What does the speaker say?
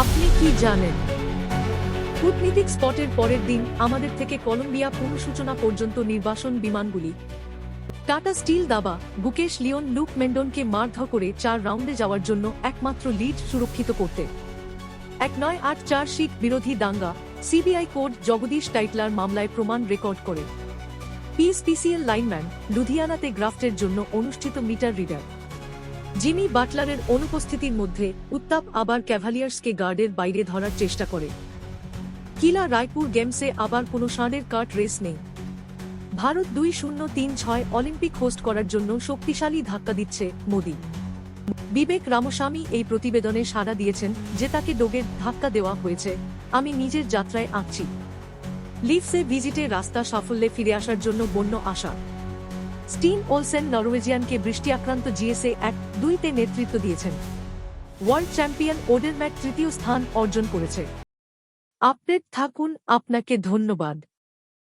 আপনি কি জানেন? কূটনীতিক স্পটের পরের দিন আমাদের থেকে কলম্বিয়া পুনঃসূচনা পর্যন্ত নির্বাসন বিমানগুলি। টাটা স্টিল দাবা বুকেশ লিওন, লুক মেন্ডনকে মারধর করে চার রাউন্ডে যাওয়ার জন্য একমাত্র লিড সুরক্ষিত করতে। এক নয় আট চার শিখ বিরোধী দাঙ্গা, সিবিআই কোর্ট জগদীশ টাইটলার মামলায় প্রমাণ রেকর্ড করে। পিএসপিসিএল লাইনম্যান লুধিয়ানাতে গ্রাফটের জন্য অনুষ্ঠিত মিটার রিডার। জিমি বাটলারের অনুপস্থিতির মধ্যে উত্তাপ আবার ক্যাভালিয়ার্সকে গার্ডের বাইরে ধরার চেষ্টা করে। কিলা রায়পুর গেমসে আবার কোনো ষাঁড়ের কাট রেস নেই। ভারত দুই শূন্য তিন ছয় অলিম্পিক হোস্ট করার জন্য শক্তিশালী ধাক্কা দিচ্ছে মোদি। বিবেক রামস্বামী এই প্রতিবেদনে সাড়া দিয়েছেন যে তাকে ডোগের ধাক্কা দেওয়া হয়েছে, আমি নিজের যাত্রায় আঁকছি। লিভসে ভিজিটে রাস্তা সাফল্যে ফিরে আসার জন্য বন্য আশা। স্টিন ওলসেন নরওয়েজিয়ানকে বৃষ্টি আক্রান্ত জিএসএ এক দুইতে নেতৃত্ব দিয়েছেন। ওয়ার্ল্ড চ্যাম্পিয়ন ওডেন ম্যাট তৃতীয় স্থান অর্জন করেছে। আপডেট থাকুন, আপনাকে ধন্যবাদ।